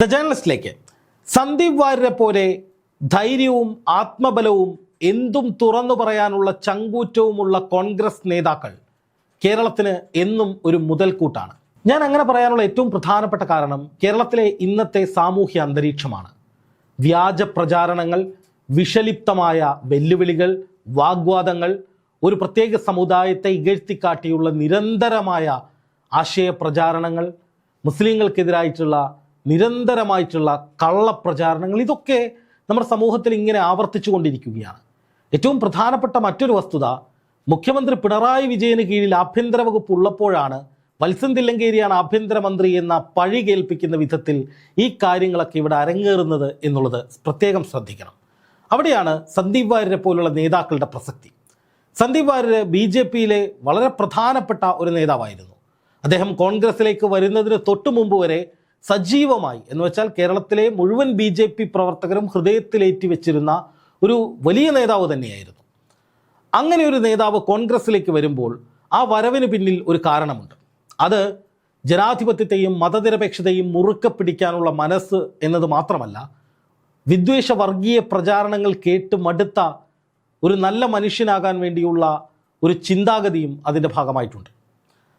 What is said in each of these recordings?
The ജേണലിസ്റ്റിലേക്ക് Sandeep വാര്യരെ പോലെ ധൈര്യവും ആത്മബലവും എന്തും തുറന്നു പറയാനുള്ള ചങ്കൂറ്റവുമുള്ള കോൺഗ്രസ് നേതാക്കൾ കേരളത്തിന് എന്നും ഒരു മുതൽക്കൂട്ടാണ്. ഞാൻ അങ്ങനെ പറയാനുള്ള ഏറ്റവും പ്രധാനപ്പെട്ട കാരണം കേരളത്തിലെ ഇന്നത്തെ സാമൂഹ്യ അന്തരീക്ഷമാണ്. വ്യാജ പ്രചാരണങ്ങൾ വിഷലിപ്തമായ വെല്ലുവിളികൾ വാഗ്വാദങ്ങൾ ഒരു പ്രത്യേക സമുദായത്തെ ഇകഴ്ത്തിക്കാട്ടിയുള്ള നിരന്തരമായ ആശയ പ്രചാരണങ്ങൾ മുസ്ലിങ്ങൾക്കെതിരായിട്ടുള്ള നിരന്തരമായിട്ടുള്ള കള്ളപ്രചാരണങ്ങൾ. ഇതൊക്കെ നമ്മുടെ സമൂഹത്തിൽ ഇങ്ങനെ ആവർത്തിച്ചു കൊണ്ടിരിക്കുകയാണ് ഏറ്റവും പ്രധാനപ്പെട്ട മറ്റൊരു വസ്തുത മുഖ്യമന്ത്രി പിണറായി വിജയന് കീഴിൽ ആഭ്യന്തര വകുപ്പ് ഉള്ളപ്പോഴാണ് വത്സൻ ആഭ്യന്തരമന്ത്രി എന്ന പഴി കേൾപ്പിക്കുന്ന വിധത്തിൽ ഈ കാര്യങ്ങളൊക്കെ ഇവിടെ അരങ്ങേറുന്നത് എന്നുള്ളത് പ്രത്യേകം ശ്രദ്ധിക്കണം. അവിടെയാണ് സന്ദീപ് വാര്യരെ പോലുള്ള നേതാക്കളുടെ പ്രസക്തി. സന്ദീപ് വാര്യർ ബി ജെ പിയിലെ വളരെ പ്രധാനപ്പെട്ട ഒരു നേതാവായിരുന്നു. അദ്ദേഹം കോൺഗ്രസിലേക്ക് വരുന്നതിന് തൊട്ടു മുമ്പ് വരെ സജീവമായി. എന്ന് വെച്ചാൽ കേരളത്തിലെ മുഴുവൻ ബി ജെ പി പ്രവർത്തകരും ഹൃദയത്തിലേറ്റി വെച്ചിരുന്ന ഒരു വലിയ നേതാവ് തന്നെയായിരുന്നു. അങ്ങനെ ഒരു നേതാവ് കോൺഗ്രസിലേക്ക് വരുമ്പോൾ ആ വരവിന് പിന്നിൽ ഒരു കാരണമുണ്ട്. അത് ജനാധിപത്യത്തെയും മതനിരപേക്ഷതയും മുറുക്കെ പിടിക്കാനുള്ള മനസ്സ് എന്നത് മാത്രമല്ല വിദ്വേഷ വർഗീയ പ്രചാരണങ്ങൾ കേട്ട് മടുത്ത ഒരു നല്ല മനുഷ്യനാകാൻ വേണ്ടിയുള്ള ഒരു ചിന്താഗതിയും അതിന്റെ ഭാഗമായിട്ടുണ്ട്.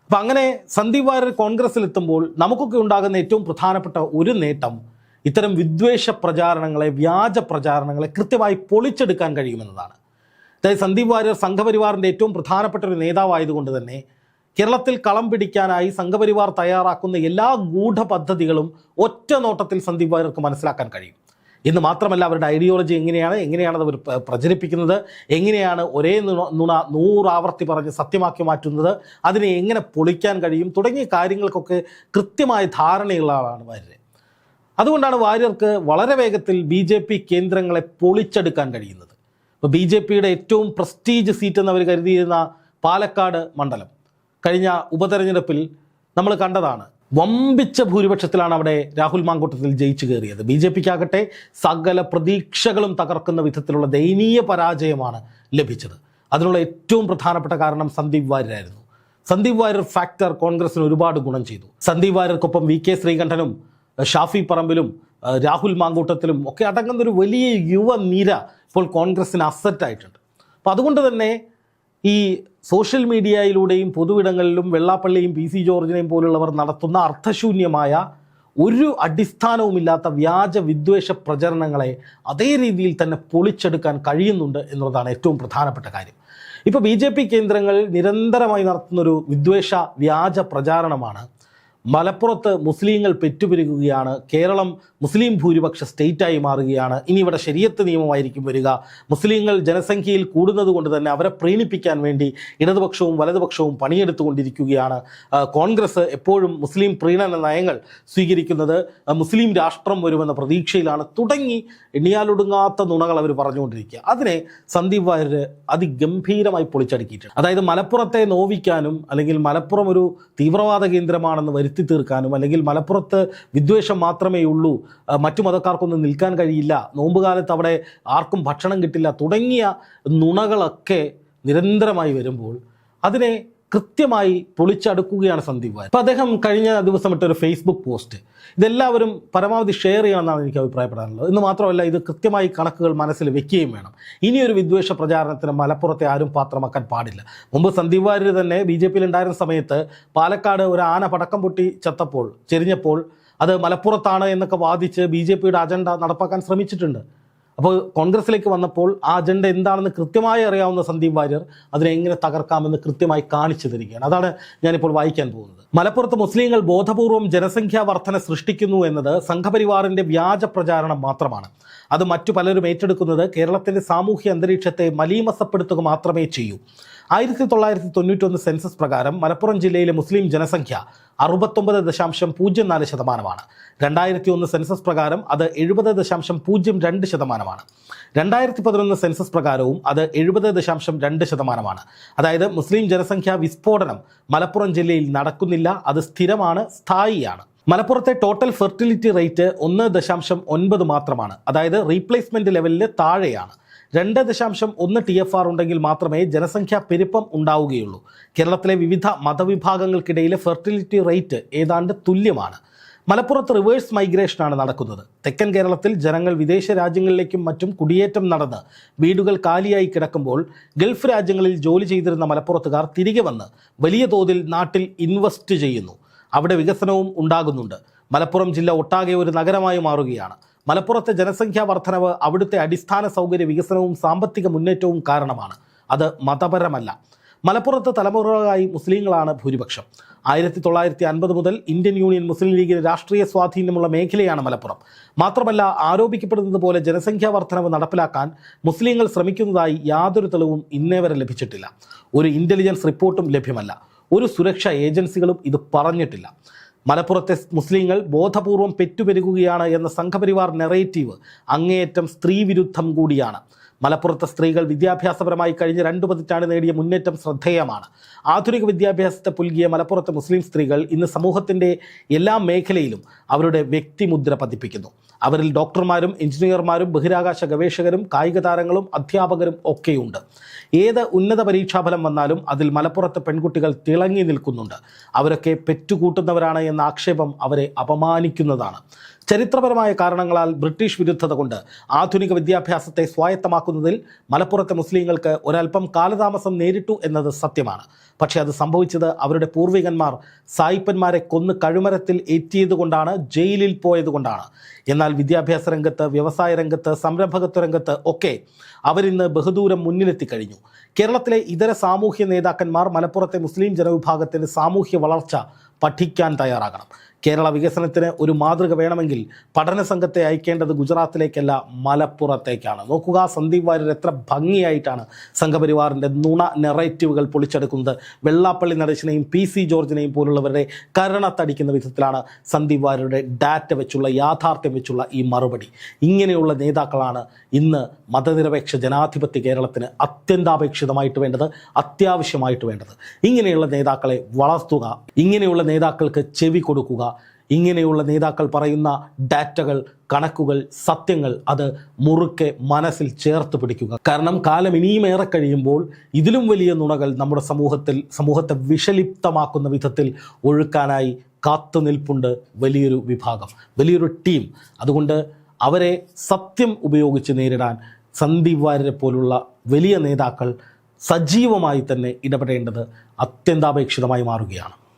അപ്പം അങ്ങനെ സന്ദീപ് വാര്യർ കോൺഗ്രസ്സിലെത്തുമ്പോൾ നമുക്കൊക്കെ ഉണ്ടാകുന്ന ഏറ്റവും പ്രധാനപ്പെട്ട ഒരു നേട്ടം ഇത്തരം വിദ്വേഷ പ്രചാരണങ്ങളെ വ്യാജ പ്രചാരണങ്ങളെ കൃത്യമായി പൊളിച്ചെടുക്കാൻ കഴിയുമെന്നതാണ്. അതായത് സന്ദീപ് വാര്യർ സംഘപരിവാറിന്റെ ഏറ്റവും പ്രധാനപ്പെട്ട ഒരു നേതാവായതുകൊണ്ട് തന്നെ കേരളത്തിൽ കളം പിടിക്കാനായി സംഘപരിവാർ തയ്യാറാക്കുന്ന എല്ലാ ഗൂഢപദ്ധതികളും ഒറ്റ നോട്ടത്തിൽ സന്ദീപ് വാര്യർക്ക് മനസ്സിലാക്കാൻ കഴിയും. എന്ന് മാത്രമല്ല അവരുടെ ഐഡിയോളജി എങ്ങനെയാണ് എങ്ങനെയാണ് അവർ പ്രചരിപ്പിക്കുന്നത് എങ്ങനെയാണ് ഒരേ നുണ നൂറാവർത്തി പറഞ്ഞ് സത്യമാക്കി മാറ്റുന്നത് അതിനെ എങ്ങനെ പൊളിക്കാൻ കഴിയും തുടങ്ങിയ കാര്യങ്ങൾക്കൊക്കെ കൃത്യമായ ധാരണയുള്ള ആളാണ് വാര്യർ അതുകൊണ്ടാണ് വാര്യർക്ക് വളരെ വേഗത്തിൽ ബി ജെ പി കേന്ദ്രങ്ങളെ പൊളിച്ചെടുക്കാൻ കഴിയുന്നത്. ഇപ്പോൾ ബി ജെ പിയുടെ ഏറ്റവും പ്രസ്റ്റീജ് സീറ്റ് എന്നവർ കരുതിയിരുന്ന പാലക്കാട് മണ്ഡലം കഴിഞ്ഞ ഉപതെരഞ്ഞെടുപ്പിൽ നമ്മൾ കണ്ടതാണ്. വമ്പിച്ച ഭൂരിപക്ഷത്തിലാണ് അവിടെ രാഹുൽ മാങ്കൂട്ടത്തിൽ ജയിച്ചു കയറിയത്. ബി ജെ പിക്കാകട്ടെ സകല പ്രതീക്ഷകളും തകർക്കുന്ന വിധത്തിലുള്ള ദയനീയ പരാജയമാണ് ലഭിച്ചത്. അതിനുള്ള ഏറ്റവും പ്രധാനപ്പെട്ട കാരണം സന്ദീപ് വാര്യരായിരുന്നു. സന്ദീപ് വാര്യർ ഫാക്ടർ കോൺഗ്രസിന് ഒരുപാട് ഗുണം ചെയ്തു. സന്ദീപ് വാര്യർക്കൊപ്പം വി കെ ശ്രീകണ്ഠനും ഷാഫി പറമ്പിലും രാഹുൽ മാങ്കൂട്ടത്തിലും ഒക്കെ അടങ്ങുന്ന ഒരു വലിയ യുവനിര ഇപ്പോൾ കോൺഗ്രസിന് അസറ്റായിട്ടുണ്ട് അപ്പോൾ അതുകൊണ്ട് തന്നെ ഈ സോഷ്യൽ മീഡിയയിലൂടെയും പൊതുവിടങ്ങളിലും വെള്ളാപ്പള്ളിയും പി സി ജോർജിനെയും പോലുള്ളവർ നടത്തുന്ന അർത്ഥശൂന്യമായ ഒരു അടിസ്ഥാനവുമില്ലാത്ത വ്യാജ വിദ്വേഷ പ്രചരണങ്ങളെ അതേ രീതിയിൽ തന്നെ പൊളിച്ചെടുക്കാൻ കഴിയുന്നുണ്ട് എന്നുള്ളതാണ് ഏറ്റവും പ്രധാനപ്പെട്ട കാര്യം. ഇപ്പോൾ ബി കേന്ദ്രങ്ങൾ നിരന്തരമായി നടത്തുന്നൊരു വിദ്വേഷ വ്യാജ പ്രചാരണമാണ് മലപ്പുറത്ത് മുസ്ലിങ്ങൾ പെറ്റുപെരുകുകയാണ് കേരളം മുസ്ലിം ഭൂരിപക്ഷ സ്റ്റേറ്റായി മാറുകയാണ്. ഇനി ഇവിടെ ശരിയത്ത് നിയമമായിരിക്കും വരിക. മുസ്ലിങ്ങൾ ജനസംഖ്യയിൽ കൂടുന്നത് കൊണ്ട് തന്നെ അവരെ പ്രീണിപ്പിക്കാൻ വേണ്ടി ഇടതുപക്ഷവും വലതുപക്ഷവും പണിയെടുത്തുകൊണ്ടിരിക്കുകയാണ്. കോൺഗ്രസ് എപ്പോഴും മുസ്ലിം പ്രീണന നയങ്ങൾ സ്വീകരിക്കുന്നത് മുസ്ലിം രാഷ്ട്രം വരുമെന്ന പ്രതീക്ഷയിലാണ്. തുടങ്ങി എണ്ണിയാലൊടുങ്ങാത്ത നുണകൾ അവർ പറഞ്ഞുകൊണ്ടിരിക്കുക. അതിനെ സന്ദീപ് വാര്യർ അതിഗംഭീരമായി പൊളിച്ചടുക്കിയിട്ടുണ്ട്. അതായത് മലപ്പുറത്തെ നോവിക്കാനും അല്ലെങ്കിൽ മലപ്പുറം ഒരു തീവ്രവാദ കേന്ദ്രമാണെന്ന് വരുത്തി തീർക്കാനും അല്ലെങ്കിൽ മലപ്പുറത്ത് വിദ്വേഷം മാത്രമേ ഉള്ളൂ മറ്റു മതക്കാർക്കൊന്നും നിൽക്കാൻ കഴിയില്ല നോമ്പുകാലത്ത് അവിടെ ആർക്കും ഭക്ഷണം കിട്ടില്ല തുടങ്ങിയ നുണകളൊക്കെ നിരന്തരമായി വരുമ്പോൾ അതിനെ കൃത്യമായി പൊളിച്ചടുക്കുകയാണ് സന്ദീപ് വാര്യർ. അപ്പോൾ അദ്ദേഹം കഴിഞ്ഞ ദിവസം ഇട്ടൊരു ഫേസ്ബുക്ക് പോസ്റ്റ് ഇതെല്ലാവരും പരമാവധി ഷെയർ ചെയ്യണമെന്നാണ് എനിക്ക് അഭിപ്രായപ്പെടാനുള്ളത്. എന്ന് മാത്രമല്ല ഇത് കൃത്യമായി കണക്കുകൾ മനസ്സിൽ വെക്കുകയും വേണം. ഇനിയൊരു വിദ്വേഷ പ്രചാരണത്തിന് മലപ്പുറത്തെ ആരും പാത്രമാക്കാൻ പാടില്ല. മുമ്പ് സന്ദീപ് വാര്യർ തന്നെ ബി ജെ പിയിൽ ഉണ്ടായിരുന്ന സമയത്ത് പാലക്കാട് ഒരു ആന പടക്കം പൊട്ടി ചത്തപ്പോൾ ചെരിഞ്ഞപ്പോൾ അത് മലപ്പുറത്താണ് എന്നൊക്കെ വാദിച്ച് ബി ജെ പിയുടെ അജണ്ട നടപ്പാക്കാൻ ശ്രമിച്ചിട്ടുണ്ട്. അപ്പോൾ കോൺഗ്രസിലേക്ക് വന്നപ്പോൾ ആ അജണ്ട എന്താണെന്ന് കൃത്യമായി അറിയാവുന്ന സന്ദീപ് വാര്യർ അതിനെ എങ്ങനെ തകർക്കാമെന്ന് കൃത്യമായി കാണിച്ചു തരികയാണ്. അതാണ് ഞാനിപ്പോൾ വായിക്കാൻ പോകുന്നത്. മലപ്പുറത്ത് മുസ്ലിങ്ങൾ ബോധപൂർവം ജനസംഖ്യാ വർധന സൃഷ്ടിക്കുന്നു എന്നത് സംഘപരിവാറിന്റെ വ്യാജ പ്രചാരണം മാത്രമാണ്. അത് മറ്റു പലരും ഏറ്റെടുക്കുന്നത് കേരളത്തിന്റെ സാമൂഹ്യ അന്തരീക്ഷത്തെ മലീമസപ്പെടുത്തുക മാത്രമേ ചെയ്യൂ. ആയിരത്തി തൊള്ളായിരത്തി തൊണ്ണൂറ്റൊന്ന് സെൻസസ് പ്രകാരം മലപ്പുറം ജില്ലയിലെ മുസ്ലിം ജനസംഖ്യ അറുപത്തൊമ്പത് ദശാംശം പൂജ്യം നാല് ശതമാനമാണ്. രണ്ടായിരത്തി ഒന്ന് സെൻസസ് പ്രകാരം അത് എഴുപത് ദശാംശം പൂജ്യം രണ്ട് ശതമാനമാണ്. രണ്ടായിരത്തി പതിനൊന്ന് സെൻസസ് പ്രകാരവും അത് എഴുപത് ദശാംശം രണ്ട് ശതമാനമാണ്. അതായത് മുസ്ലിം ജനസംഖ്യാ വിസ്ഫോടനം മലപ്പുറം ജില്ലയിൽ നടക്കുന്നില്ല അത് സ്ഥിരമാണ് സ്ഥായിയാണ്. മലപ്പുറത്തെ ടോട്ടൽ ഫെർട്ടിലിറ്റി റേറ്റ് ഒന്ന് ദശാംശം ഒൻപത് മാത്രമാണ്. അതായത് റീപ്ലേസ്മെന്റ് ലെവലിൽ താഴെയാണ്. രണ്ട് ദശാംശം ഒന്ന് ടി എഫ് ആർ ഉണ്ടെങ്കിൽ മാത്രമേ ജനസംഖ്യാ പെരുപ്പം ഉണ്ടാവുകയുള്ളൂ. കേരളത്തിലെ വിവിധ മതവിഭാഗങ്ങൾക്കിടയിലെ ഫെർട്ടിലിറ്റി റേറ്റ് ഏതാണ്ട് തുല്യമാണ്. മലപ്പുറത്ത് റിവേഴ്സ് മൈഗ്രേഷനാണ് നടക്കുന്നത്. തെക്കൻ കേരളത്തിൽ ജനങ്ങൾ വിദേശ രാജ്യങ്ങളിലേക്കും മറ്റും കുടിയേറ്റം നടന്ന് വീടുകൾ കാലിയായി കിടക്കുമ്പോൾ ഗൾഫ് രാജ്യങ്ങളിൽ ജോലി ചെയ്തിരുന്ന മലപ്പുറത്തുകാർ തിരികെ വന്ന് വലിയ തോതിൽ നാട്ടിൽ ഇൻവെസ്റ്റ് ചെയ്യുന്നു. അവിടെ വികസനവും ഉണ്ടാകുന്നുണ്ട്. മലപ്പുറം ജില്ല ഒട്ടാകെ ഒരു നഗരമായി മാറുകയാണ്. മലപ്പുറത്തെ ജനസംഖ്യാ വർധനവ് അവിടുത്തെ അടിസ്ഥാന സൗകര്യ വികസനവും സാമ്പത്തിക മുന്നേറ്റവും കാരണമാണ്. അത് മതപരമല്ല. മലപ്പുറത്ത് തലമുറകളായി മുസ്ലിങ്ങളാണ് ഭൂരിപക്ഷം. ആയിരത്തി തൊള്ളായിരത്തി അൻപത് മുതൽ ഇന്ത്യൻ യൂണിയൻ മുസ്ലിം ലീഗിന് രാഷ്ട്രീയ സ്വാധീനമുള്ള മേഖലയാണ് മലപ്പുറം. മാത്രമല്ല ആരോപിക്കപ്പെടുന്നത് പോലെ ജനസംഖ്യാ വർധനവ് നടപ്പിലാക്കാൻ മുസ്ലിങ്ങൾ ശ്രമിക്കുന്നതായി യാതൊരു തെളിവും ഇന്നേ വരെ ലഭിച്ചിട്ടില്ല. ഒരു ഇന്റലിജൻസ് റിപ്പോർട്ടും ലഭ്യമല്ല. ഒരു സുരക്ഷാ ഏജൻസികളും ഇത് പറഞ്ഞിട്ടില്ല. മലപ്പുറത്തെ മുസ്ലിങ്ങൾ ബോധപൂർവം പെറ്റുപെരുകുകയാണ് എന്ന സംഘപരിവാർ നെറേറ്റീവ് അങ്ങേയറ്റം സ്ത്രീവിരുദ്ധം കൂടിയാണ്. മലപ്പുറത്തെ സ്ത്രീകൾ വിദ്യാഭ്യാസപരമായി കഴിഞ്ഞ രണ്ടു പതിറ്റാണ്ട് നേടിയ മുന്നേറ്റം ശ്രദ്ധേയമാണ്. ആധുനിക വിദ്യാഭ്യാസത്തെ പുൽകിയ മലപ്പുറത്തെ മുസ്ലിം സ്ത്രീകൾ ഇന്ന് സമൂഹത്തിന്റെ എല്ലാ മേഖലയിലും അവരുടെ വ്യക്തിമുദ്ര പതിപ്പിക്കുന്നു. അവരിൽ ഡോക്ടർമാരും എഞ്ചിനീയർമാരും ബഹിരാകാശ ഗവേഷകരും കായിക താരങ്ങളും അധ്യാപകരും ഒക്കെയുണ്ട്. ഏത് ഉന്നത പരീക്ഷാഫലം വന്നാലും അതിൽ മലപ്പുറത്തെ പെൺകുട്ടികൾ തിളങ്ങി നിൽക്കുന്നുണ്ട്. അവരൊക്കെ പെറ്റുകൂട്ടുന്നവരാണ് എന്ന ആക്ഷേപം അവരെ അപമാനിക്കുന്നതാണ്. ചരിത്രപരമായ കാരണങ്ങളാൽ ബ്രിട്ടീഷ് വിരുദ്ധത കൊണ്ട് ആധുനിക വിദ്യാഭ്യാസത്തെ സ്വായത്തമാക്കുന്നതിൽ മലപ്പുറത്തെ മുസ്ലിങ്ങൾക്ക് ഒരൽപ്പം കാലതാമസം നേരിട്ടു എന്നത് സത്യമാണ്. പക്ഷേ അത് സംഭവിച്ചത് അവരുടെ പൂർവികന്മാർ സായിപ്പന്മാരെ കൊന്ന് കഴുമരത്തിൽ ഏറ്റിയതുകൊണ്ടാണ് ജയിലിൽ പോയതുകൊണ്ടാണ് എന്നാൽ വിദ്യാഭ്യാസ രംഗത്ത് വ്യവസായ രംഗത്ത് സംരംഭകത്വ രംഗത്ത് ഒക്കെ അവരിന്ന് ബഹുദൂരം മുന്നിലെത്തി കഴിഞ്ഞു. കേരളത്തിലെ ഇതര സാമൂഹ്യ നേതാക്കന്മാർ മലപ്പുറത്തെ മുസ്ലിം ജനവിഭാഗത്തിന്റെ സാമൂഹ്യ വളർച്ച പഠിക്കാൻ തയ്യാറാകണം. കേരള വികസനത്തിന് ഒരു മാതൃക വേണമെങ്കിൽ പഠന സംഘത്തെ അയക്കേണ്ടത് ഗുജറാത്തിലേക്കല്ല മലപ്പുറത്തേക്കാണ്. നോക്കുക സന്ദീപ് വാര്യർ എത്ര ഭംഗിയായിട്ടാണ് സംഘപരിവാറിന്റെ നുണ നെറേറ്റീവുകൾ പൊളിച്ചെടുക്കുന്നത്. വെള്ളാപ്പള്ളി നടേശനെയും പി സി ജോർജിനെയും പോലുള്ളവരുടെ കരണത്തടിക്കുന്ന വിധത്തിലാണ് സന്ദീപ് വാര്യരുടെ ഡാറ്റ വെച്ചുള്ള യാഥാർത്ഥ്യം വെച്ചുള്ള ഈ മറുപടി. ഇങ്ങനെയുള്ള നേതാക്കളാണ് ഇന്ന് മതനിരപേക്ഷ ജനാധിപത്യ കേരളത്തിന് അത്യന്താപേക്ഷിതമായിട്ട് വേണ്ടത് അത്യാവശ്യമായിട്ട് വേണ്ടത്. ഇങ്ങനെയുള്ള നേതാക്കളെ വളർത്തുക ഇങ്ങനെയുള്ള നേതാക്കൾക്ക് ചെവി കൊടുക്കുക ഇങ്ങനെയുള്ള നേതാക്കൾ പറയുന്ന ഡാറ്റകൾ കണക്കുകൾ സത്യങ്ങൾ അത് മുറുക്കെ മനസ്സിൽ ചേർത്ത് പിടിക്കുക. കാരണം കാലം ഇനിയും ഏറെ കഴിയുമ്പോൾ ഇതിലും വലിയ നുണകൾ നമ്മുടെ സമൂഹത്തിൽ സമൂഹത്തെ വിഷലിപ്തമാക്കുന്ന വിധത്തിൽ ഒഴുക്കാനായി കാത്തുനിൽപ്പുണ്ട് വലിയൊരു വിഭാഗം വലിയൊരു ടീം. അതുകൊണ്ട് അവരെ സത്യം ഉപയോഗിച്ച് നേരിടാൻ സന്ദീപ് വാര്യരെ പോലുള്ള വലിയ നേതാക്കൾ സജീവമായി തന്നെ ഇടപെടേണ്ടത് അത്യന്താപേക്ഷിതമായി മാറുകയാണ്.